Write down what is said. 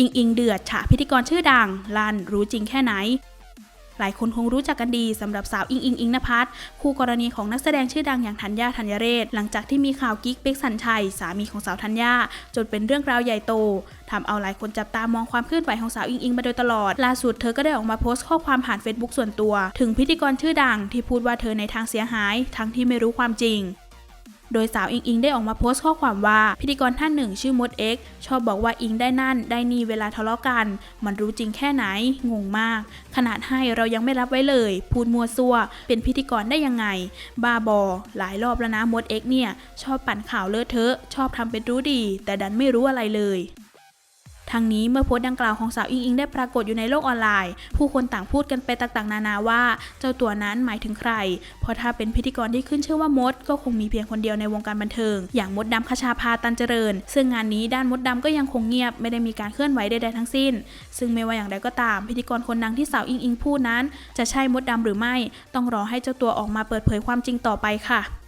อิงอิงเดือดฉะพิธีกรชื่อดังลันรู้จริงแค่ไหน หลายคนคงรู้จักกันดีสำหรับสาวอิงอิงอิงนภัสคู่กรณีของนักแสดงชื่อดังอย่างธัญญาธัญเรศ หลังจากที่มีข่าวกิ๊กเป๊กสัญชัย สามีของสาวธัญญาจนเป็นเรื่องราวใหญ่โตทำเอาหลายคนจับตามองความเคลื่อนไหวของสาวอิงอิงมาโดยตลอด ล่าสุดเธอก็ได้ออกมาโพสต์ข้อความผ่านเฟซบุ๊กส่วนตัว ถึงพิธีกรชื่อดังที่พูดว่าเธอในทางเสียหาย ทั้งที่ไม่รู้ความจริง โดยสาวอิงอิงได้ออกมาโพสต์ข้อความว่าพิธีกรท่านหนึ่งชื่อมดเอ็กชอบบอกว่าอิงได้นั่น ได้นี่เวลาทะเลาะกัน มันรู้จริงแค่ไหน งงมาก ขนาดให้เรายังไม่รับไว้เลย พูดมัวซัวเป็นพิธีกรได้ยังไง บ้าบอ หลายรอบแล้วนะมดเอ็กเนี่ย ชอบปั่นข่าวเลอะเทอะ ชอบทำเป็นรู้ดี แต่ดันไม่รู้อะไรเลย ทางนี้เมื่อโพสต์ดังกล่าวของสาวอิงอิงได้ปรากฏอยู่ในโลกออนไลน์ ผู้คนต่างพูดกันไปต่างๆ นานาว่า เจ้าตัวนั้นหมายถึงใคร เพราะถ้าเป็นพิธีกรที่ขึ้นชื่อว่ามด ก็คงมีเพียงคนเดียวในวงการบันเทิง อย่างมดดำคชาพาตันเจริญ ซึ่งงานนี้ด้านมดดำก็ยังคงเงียบไม่ได้มีการเคลื่อนไหวใดๆทั้งสิ้น ซึ่งไม่ว่าอย่างไรก็ตาม พิธีกรคนดังที่สาวอิงอิงพูดนั้น จะใช่มดดำหรือไม่ ต้องรอให้เจ้าตัวออกมาเปิดเผยความจริงต่อไปค่ะ